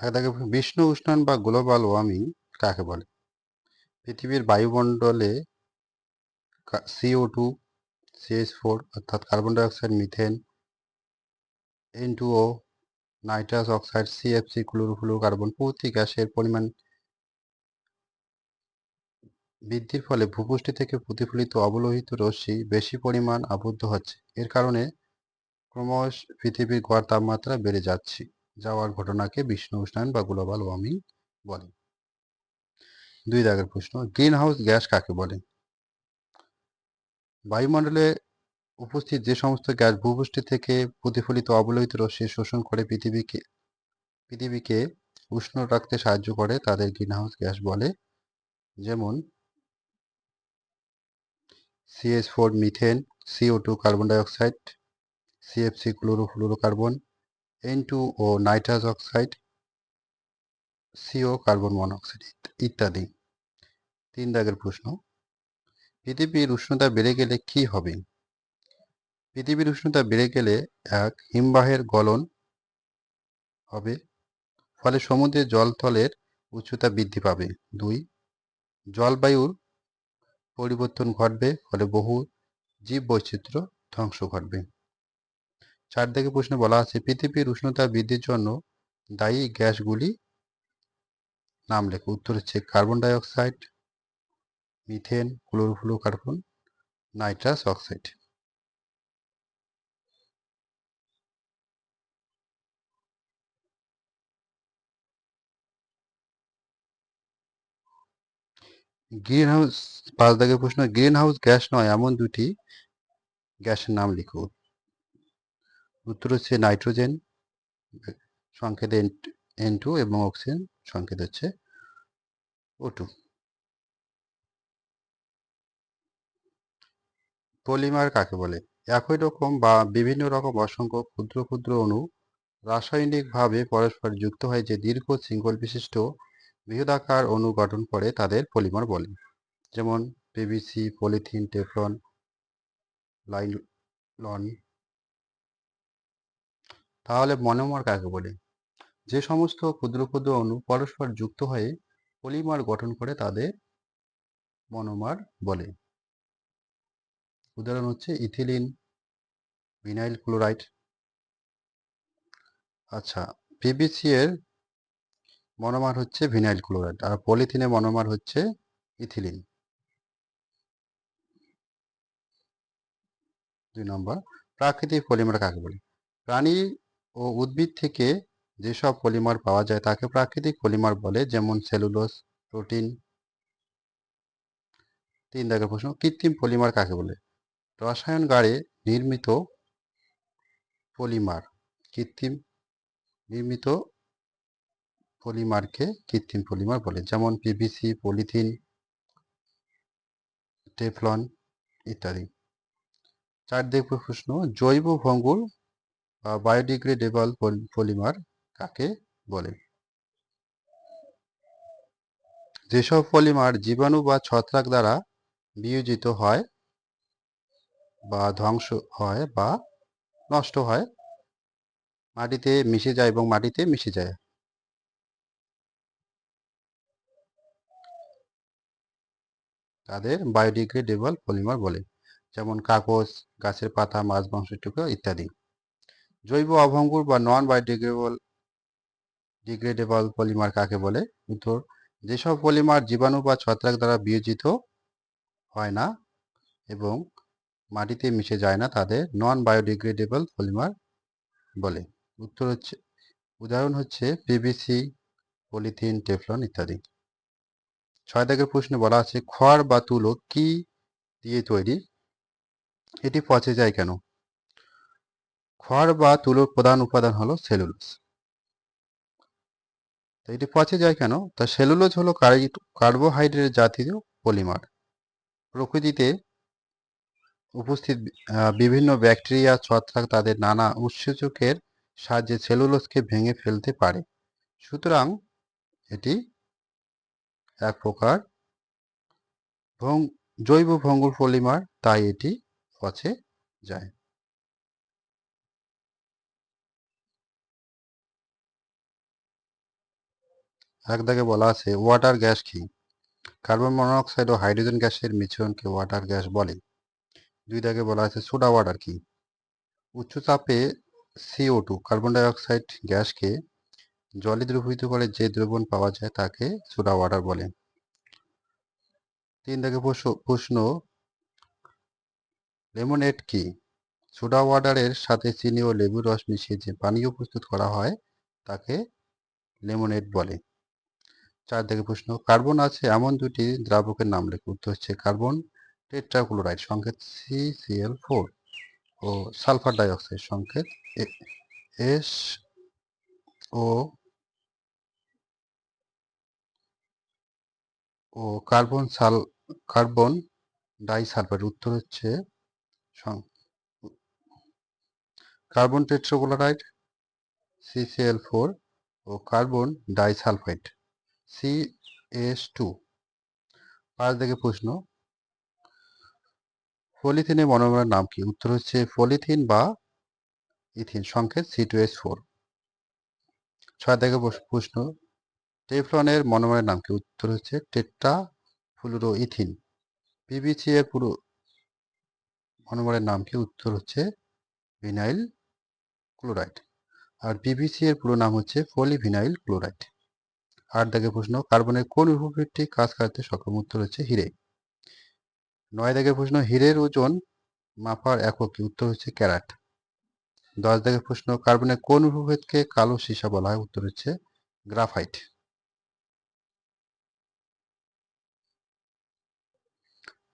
এক বিষ্ণু বিশ্ব উষ্ণায়ন বা গ্লোবাল ওয়ার্মিং কাকে বলে? পৃথিবীর বায়ুমণ্ডলে সিও টু সিএস ফোর অর্থাৎ carbon dioxide methane N two O nitrous oxide CFC carbon প্রভৃতি গ্যাসের পরিমাণ বৃদ্ধির ফলে ভূপৃষ্ঠ থেকে প্রতিফলিত অবলোহিত রশ্মি বেশি পরিমাণ আবদ্ধ হচ্ছে। এর কারণে ক্রমশ পৃথিবীর গড় তাপমাত্রা বেড়ে যাচ্ছে। যাওয়ার ঘটনাকে বিষ্ণু উষ্ণায়ন বা গ্লোবাল ওয়ার্মিং বলে। দুই দাগের প্রশ্ন গ্রিন হাউস গ্যাস কাকে বলে? বায়ুমণ্ডলে উপস্থিত যে সমস্ত গ্যাস ভূপৃষ্ঠ থেকে প্রতিফলিত অবলোহিত রশ্মি শোষণ করে পৃথিবীকে পৃথিবীকে উষ্ণ রাখতে সাহায্য করে, তাদের গ্রিনহাউস গ্যাস বলে। যেমন CS four methane CO two carbon dioxide CFC chlorofluorocarbon N two O nitrous oxide CO carbon monoxide ইত্যাদি। তিন দাগের প্রশ্ন, পৃথিবীর উষ্ণতা বেড়ে গেলে কি হবে? পৃথিবীর উষ্ণতা বেড়ে গেলে এক হিমবাহের গলন হবে, ফলে সমুদ্রের জলতলের উচ্চতা বৃদ্ধি পাবে। দুই, জলবায়ুর পরিবর্তন ঘটবে, ফলে বহু জীব বৈচিত্র্য ধ্বংস ঘটবে। চার দিকে প্রশ্নে বলা আছে, পৃথিবীর উষ্ণতা বৃদ্ধির জন্য দায়ী গ্যাসগুলি নাম লেখো। উত্তর হচ্ছে carbon dioxide methane chlorofluorocarbon nitrous oxide green house পাঁচ দাগের প্রশ্ন গ্রিন হাউস গ্যাস নয়, এমন দুটি গ্যাসের নাম লিখো। উত্তর হচ্ছে নাইট্রোজেন, সংকেত এন টু এবং অক্সিজেন, সংকেত হচ্ছে ও টু পলিমার কাকে বলে? একই রকম বা বিভিন্ন রকম অসংখ্য ক্ষুদ্র ক্ষুদ্র অণু রাসায়নিকভাবে পরস্পর যুক্ত হয়ে যে দীর্ঘ শৃঙ্খল বিশিষ্ট বৃহদাকার অণু গঠন করে তাদের পলিমার বলে। যেমন পিভিসি পলিথিন টেফলন লাইলন তাহলে মনোমার কাকে বলে? যে সমস্ত ক্ষুদ্র ক্ষুদ্র অণু পরস্পর যুক্ত হয়ে পলিমার গঠন করে তাদের মনোমার বলে। উদাহরণ হচ্ছে ইথিলিন ভিনাইল ক্লোরাইড। আচ্ছা পিভিসি এর মনোমার হচ্ছে ভিনাইল ক্লোরাইড আর পলিথিনের মনোমার হচ্ছে ইথিলিন। দুই নম্বর, প্রাকৃতিক পলিমার কাকে বলে? প্রাণী ও উদ্ভিদ থেকে যেসব পলিমার পাওয়া যায়, তাকে প্রাকৃতিক পলিমার বলে, যেমন সেলুলোস প্রোটিন। তিন দাগের প্রশ্ন, কৃত্রিম পলিমার কাকে বলে? রসায়ন গাড়ে নির্মিত পলিমার কৃত্রিম, নির্মিত পলিমারকে কৃত্রিম পলিমার বলে, যেমন পিভিসি পলিথিন, টেফলন ইত্যাদি। চার দেখব প্রশ্ন, জৈব ভঙ্গুর বায়োডিগ্রেডেবল পলিমার কাকে বলে? যেসব পলিমার জীবাণু বা ছত্রাক দ্বারা বিয়োজিত হয় বা ধ্বংস হয় বা নষ্ট হয়, মাটিতে মিশে যায় এবং মাটিতে মিশে যায়। তাদের বায়োডিগ্রেডেবল পলিমার বলে, যেমন কাগজ, গাছের পাতা, মাছ মাংস টুকরো ইত্যাদি। জৈব অভঙ্গুর বা নন বায়োডিগ্রেডেবল ডিগ্রেডেবল পলিমার কাকে বলে? উত্তর যেসব পলিমার জীবাণু বা ছত্রাক দ্বারা বিয়োজিত হয় না এবং মাটিতে মিশে যায় না, তাদের নন বায়োডিগ্রেডেবল পলিমার বলে। উত্তর হচ্ছে, উদাহরণ হচ্ছে পিভিসি পলিথিন টেফলন ইত্যাদি। ছয় দাগের প্রশ্নে বলা আছে, খড় বা তুলো কি দিয়ে তৈরি? এটি পচে যায় কেন? খড় বা তুলোর প্রধান উপাদান হলো সেলুলোজ। তো এটি পচে যায় কেন? তা সেলুলোজ হলো কার্বোহাইড্রেট জাতীয় পলিমার। প্রকৃতিতে উপস্থিত বিভিন্ন ব্যাকটেরিয়া, ছত্রাক তাদের নানা উৎসেচকের সাহায্যে সেলুলোজকে ভেঙে ফেলতে পারে। সুতরাং এটি এক প্রকার জৈব ভঙ্গুর পলিমার, তাই এটি পচে যায়। এক দাগে বলা আছে ওয়াটার গ্যাস কি? কার্বন মনোক্সাইড ও হাইড্রোজেন গ্যাসের মিশ্রণকে ওয়াটার গ্যাস বলে। দুই দাগে বলা আছে সোডা ওয়াটার কি? উচ্চ চাপে সিও টু কার্বন ডাইঅক্সাইড গ্যাসকে জলে দ্রবীভূত করে যে দ্রবণ পাওয়া যায় তাকে সোডা ওয়াটার বলে। তিন দাগে প্রশ্ন- প্রশ্ন লেমনেড কি? সোডা ওয়াটারের সাথে চিনি ও লেবুর রস মিশিয়ে যে পানীয় প্রস্তুত করা হয় তাকে লেমনেড বলে। চার দিকে প্রশ্ন, কার্বন আছে এমন দুটি দ্রাবকের নাম লেখো। উত্তর হচ্ছে কার্বন টেট্রাক্লোরাইড সংকেত সি সিএল ফোর ও সালফার ডাইঅক্সাইড সংকেত এস ও ও কার্বন সাল, কার্বন ডাইসালফাইড। উত্তর হচ্ছে কার্বন টেট্রাক্লোরাইড সিসিএল ফোর ও carbon disulphide. C S two. পাঁচ থেকে প্রশ্ন। পলিথিনের মনোমারের নাম কি? উত্তর হচ্ছে পলিথিন বা ইথিন, সংকেত সি টু এস ফোর ছয় থেকে প্রশ্ন। টেফলনের মনোমারের নাম কি? উত্তর হচ্ছে টেট্রা ফ্লুরো ইথিন পিভিসি এর পুরো মনোমারের নাম কি? উত্তর হচ্ছে ভিনাইল ক্লোরাইড। আর পিভিসি এর পুরো নাম হচ্ছে পলিভিনাইল ক্লোরাইড। আট দাগে প্রশ্ন, কার্বনের কোন উপভেদটি কাজ কাটতে সক্ষম? উত্তর হচ্ছে হিরে। নয় দাগের প্রশ্ন, হিরের ওজন মাপার একক উত্তর হচ্ছে ক্যারাট। দশ দাগের প্রশ্ন, কার্বনের কোন উপভেদকে কালো সীসা বলা হয়? উত্তর হচ্ছে গ্রাফাইট।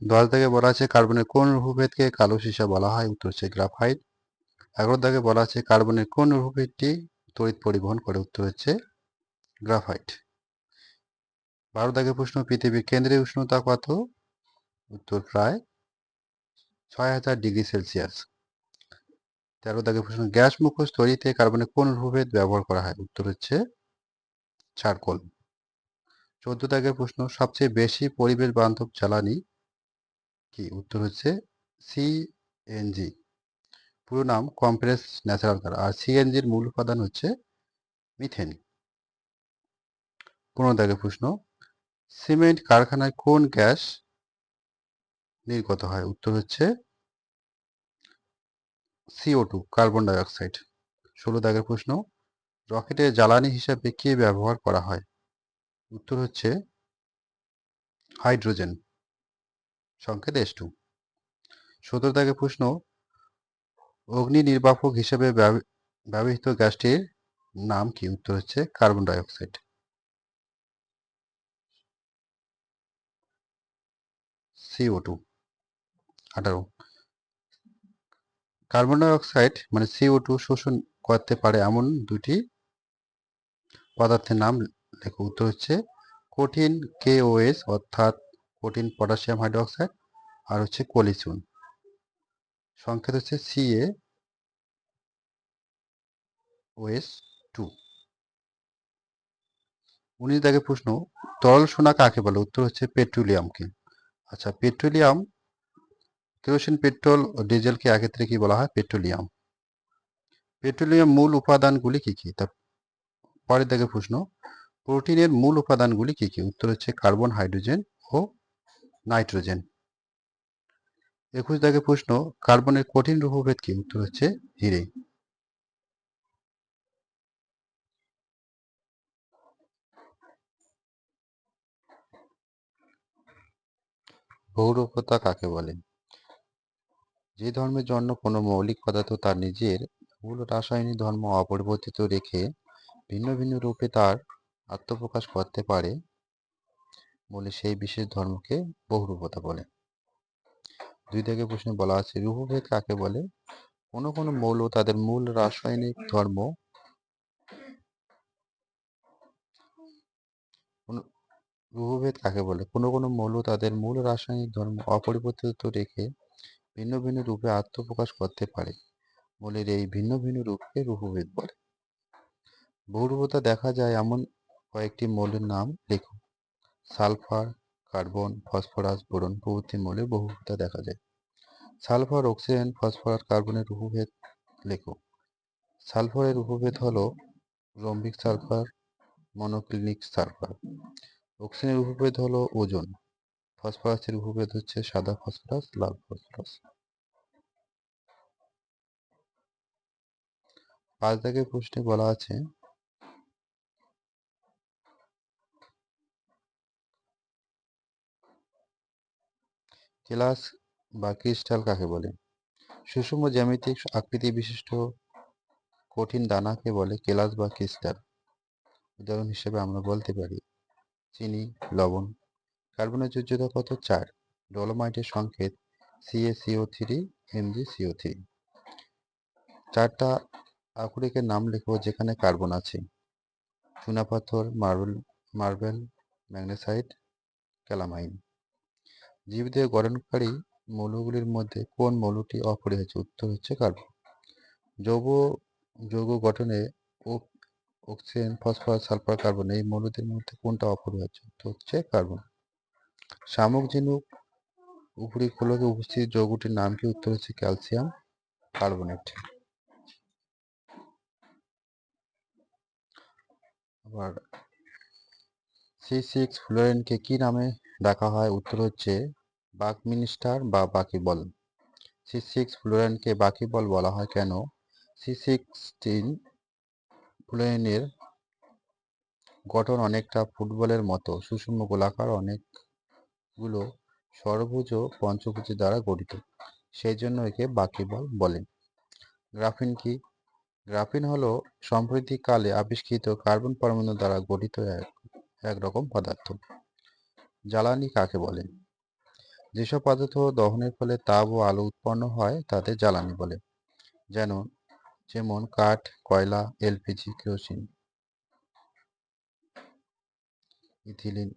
দশ দাগে বলা আছে কার্বনের কোন উপভেদকে কালো সীসা বলা হয়? উত্তর হচ্ছে গ্রাফাইট। এগারো দাগে বলা আছে কার্বনের কোন উপভেদটি তড়িৎ পরিবহন করে? উত্তর হচ্ছে গ্রাফাইট। বারো দাগের প্রশ্ন, পৃথিবীর কেন্দ্রের উষ্ণতা কত? উত্তর প্রায় ছয় হাজার ডিগ্রি সেলসিয়াস। তেরো দাগের প্রশ্ন, গ্যাস মুখোশ তৈরিতে কার্বনের কোন উপভেদ ব্যবহার করা হয়? উত্তর হচ্ছে চারকোল। চোদ্দ দাগের প্রশ্ন, সবচেয়ে বেশি পরিবেশ বান্ধব জ্বালানি কি? উত্তর হচ্ছে সিএনজি পুরো নাম কম্প্রেস ন্যাচারাল কার, আর সিএনজির মূল উপাদান হচ্ছে মিথেন। পনেরো দাগের প্রশ্ন সিমেন্ট কারখানায় কোন গ্যাস নির্গত হয়? উত্তর হচ্ছে সিও টু কার্বন ডাইঅক্সাইড ষোলো দাগের প্রশ্ন, রকেটের জ্বালানি হিসাবে কি ব্যবহার করা হয়? উত্তর হচ্ছে হাইড্রোজেন, সংকেত এস টু সতেরো দাগের প্রশ্ন, অগ্নি নির্বাপক হিসেবে ব্যব- ব্যবহৃত গ্যাসটির নাম কি? উত্তর হচ্ছে কার্বন ডাইঅক্সাইড সিও টু আঠারো। কার্বন ডাইঅক্সাইড মানে সিও টু শোষণ করতে পারে এমন দুটি পদার্থের নাম লেখো। উত্তর হচ্ছে কঠিন কেওএস অর্থাৎ কঠিন পটাশিয়াম হাইড্রোক্সাইড, আর হচ্ছে কলিচুন সংকেত হচ্ছে সিএ ওএস টু উনিশ দাগে প্রশ্ন, তরল সোনা কাকে বলে? উত্তর হচ্ছে পেট্রোলিয়ামকে। আচ্ছা পেট্রোলিয়াম, কেরোসিন, পেট্রোল ও ডিজেলকে একত্রে কি বলা হয়? পেট্রোলিয়াম। পেট্রোলিয়াম মূল উপাদানগুলি কি কি? তা পরের দাগে প্রশ্ন। প্রোটিনের মূল উপাদানগুলি কি কি? উত্তর হচ্ছে কার্বন, হাইড্রোজেন ও নাইট্রোজেন। একুশ দাগে প্রশ্ন, কার্বনের কঠিন রূপভেদ কি? উত্তর হচ্ছে হিরে। বহুরূপতা কাকে বলে? যে ধর্মের জন্য কোনো মৌলিক পদার্থ তার নিজের, মূল রাসায়নিক ধর্ম অপরিবর্তিত রেখে ভিন্ন ভিন্ন রূপে তার আত্মপ্রকাশ করতে পারে বলে সেই বিশেষ ধর্মকে বহুরূপতা বলে। দুই দিকে প্রশ্নে বলা আছে, রূপভেদ কাকে বলে? কোনো কোনো মৌল তাদের মূল রাসায়নিক ধর্ম রূপভেদ কাকে বলে? কোনো কোনো মৌল তাদের মূল রাসায়নিক ধর্ম অপরিবর্তিত রেখে ভিন্ন ভিন্ন রূপে আত্মপ্রকাশ করতে পারে। বলে এই ভিন্ন ভিন্ন রূপকে রূপভেদ বলে। বহুরূপতা দেখা যায় এমন কয়েকটি মৌলের নাম লেখো। সালফার, কার্বন, ফসফরাস, বোরন প্রভৃতি মৌলের বহুরূপতা দেখা যায়। সালফার, অক্সিজেন, ফসফরাস, কার্বনের রূপভেদ লেখো। সালফারের উপভেদ হলো রম্বিক সালফার, মনোক্লিনিক সালফার। অক্সিজেনের উপভেদ হলো ওজন। ফসফরাসের উপভেদ হচ্ছে সাদা ফসফরাস, লাল ফসফরাস। পাঁচ দাগের প্রশ্নে বলা আছে, কেলাস বা ক্রিস্টাল কাকে বলে? সুষম জ্যামিতিক আকৃতি বিশিষ্ট কঠিন দানাকে বলে কেলাস বা ক্রিস্টাল। উদাহরণ হিসেবে আমরা বলতে পারি চিনি, লবণ, কার্বনের যোজ্যতা কত? চার। ডলোমাইটের সংকেত সিএসিও থ্রি এমজিসিও থ্রি চারটা আকরিকের নাম লেখো যেখানে কার্বন আছে। চুনাপাথর মার্বেল মার্বেল, ম্যাগনেসাইট, ক্যালামাইন। জীবদেহ গঠনকারী মৌলগুলির মধ্যে কোন মৌলটি অপরিহার্য? উত্তর হচ্ছে কার্বন। যৌগ যৌগ গঠনে অক্সিজেন ফসফরাস সালফার কার্বন এই মৌলদের মধ্যে কোনটা অপরিহার্য? উত্তর হচ্ছে কার্বন শামুক ঝিনুক উপরি খোলকে উপস্থিত যৌগটির নাম কি? উত্তর হচ্ছে ক্যালসিয়াম কার্বনেট আবার সি সিক্স ফ্লোরেনকে কি নামে ডাকা হয়? উত্তর হচ্ছে বাকমিনিস্টার বা বাকি বল। সি সিক্স ফ্লোরেনকে বাকি বল বলা হয় কেন? সি সিক্সটিন ফ্লোরেনের গঠন অনেকটা ফুটবলের মতো। সুষম গোলাকার অনেকগুলো সর্বভুজ পঞ্চভুজের দ্বারা গঠিত। সেই জন্য একে বাকিবল বলে গ্রাফিন কি? গ্রাফিন হলো সাম্প্রতিককালে আবিষ্কৃত কার্বন পরমাণু দ্বারা গঠিত এক, একরকম পদার্থ। জ্বালানি কাকে বলে? যেসব পদার্থ দহনের ফলে তাপ ও আলো উৎপন্ন হয় তাদের জ্বালানি বলে। যেন যেমন কাঠ, কয়লা, এলপিজি, কেরোসিন, ইথিলিন।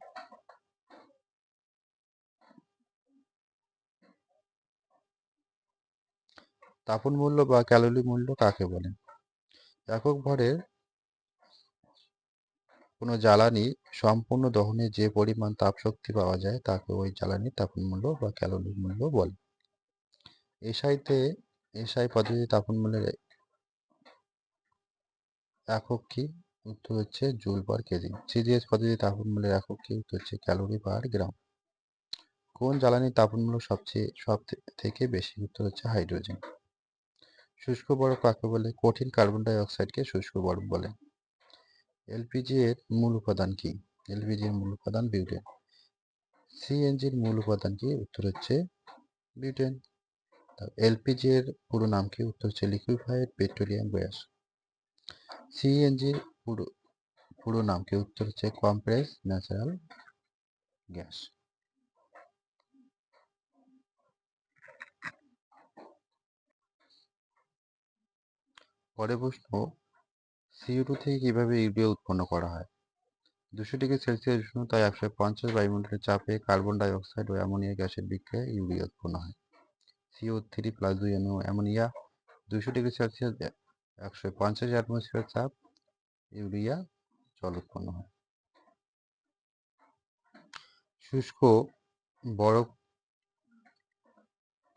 তাপন মূল্য বা ক্যালোরি মূল্য কাকে বলে? একক ভরের কোনো জ্বালানি সম্পূর্ণ দহনে যে পরিমাণ তাপশক্তি পাওয়া যায়, তাকে ওই জ্বালানির তাপন মূল্য বা ক্যালোরি মূল্য বলে। এসআইতে, এসআই পদ্ধতি তাপন মূল্যের একক কি উত্তর হচ্ছে জুল পার কেজি। সিজিএস পদ্ধতি তাপন মূল্যের একক কি উত্তর হচ্ছে ক্যালোরি পার গ্রাম কোন জ্বালানির তাপন মূল্য সবচেয়ে, সব থেকে বেশি? উত্তর হচ্ছে হাইড্রোজেন শুষ্ক বরফ কাকে বলে? কঠিন কার্বন ডাই অক্সাইডকে শুষ্ক বরফ বলে। এলপিজি এর মূল উপাদান কি? এলপিজি এর মূল উপাদান বিউটেন সিএনজির মূল উপাদান কি? উত্তর হচ্ছে বিউটেন এলপিজি এর পুরো নাম কি? উত্তর হচ্ছে লিকুইফাইড পেট্রোলিয়াম গ্যাস সিএনজির পুরো পুরো নাম কি উত্তর হচ্ছে কম্প্রেস ন্যাচারাল গ্যাস পরে প্রশ্ন সিও টু থেকে কীভাবে ইউরিয়া উৎপন্ন করা হয় দুশো ডিগ্রি সেলসিয়াস উষ্ণতায় একশো পঞ্চাশ বায়ুমণ্ডলের চাপে কার্বন ডাই অক্সাইড ও অ্যামোনিয়া গ্যাসের বিক্রিয়ায় ইউরিয়া উৎপন্ন হয় সিও থ্রি প্লাস দুই অ্যামোনিয়া দুশো ডিগ্রি সেলসিয়াস একশো পঞ্চাশ অ্যাটমসফিয়ার চাপ ইউরিয়া জল উৎপন্ন হয়। শুষ্ক বরফ,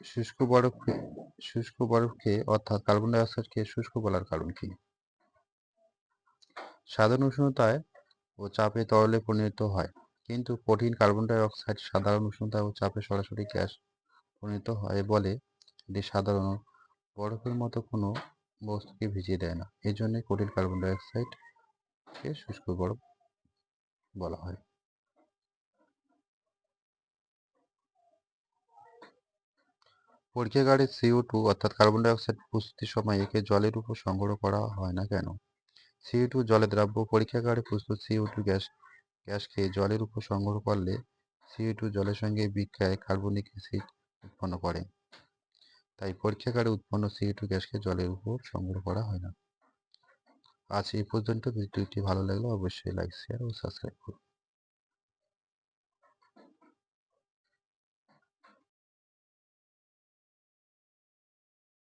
শুষ্ক বরফকে শুষ্ক বরফকে অর্থাৎ কার্বন ডাই অক্সাইডকে শুষ্ক বলার কারণ কি? সাধারণ উষ্ণতায় ও চাপে তরলে পরিণত হয়, কিন্তু কঠিন কার্বন ডাই অক্সাইড সাধারণ উষ্ণতা ও চাপে সরাসরি গ্যাস পরিণত হয় বলে এটি সাধারণ বরফের মতো কোনো বস্তুকে ভিজিয়ে দেয় না। এই জন্য কঠিন কার্বন ডাই অক্সাইডকে শুষ্ক বরফ বলা হয়। পরীক্ষাগারে সিও টু অর্থাৎ কার্বন ডাই অক্সাইড প্রস্তুতির সময় একে জলের উপর সংগ্রহ করা হয় না কেন? সিও টু জলে দ্রাব্য পরীক্ষাগারে প্রস্তুত সিও টু গ্যাস গ্যাসকে জলের উপর সংগ্রহ করলে সিও টু জলের সঙ্গে বিক্রিয়ায় কার্বনিক অ্যাসিড উৎপন্ন করে। তাই পরীক্ষাগারে উৎপন্ন সিএটু গ্যাসকে জলের উপর সংগ্রহ করা হয় না। আজ এই পর্যন্ত ভিডিওটি ভালো লাগলে অবশ্যই লাইক শেয়ার ও সাবস্ক্রাইব করুন।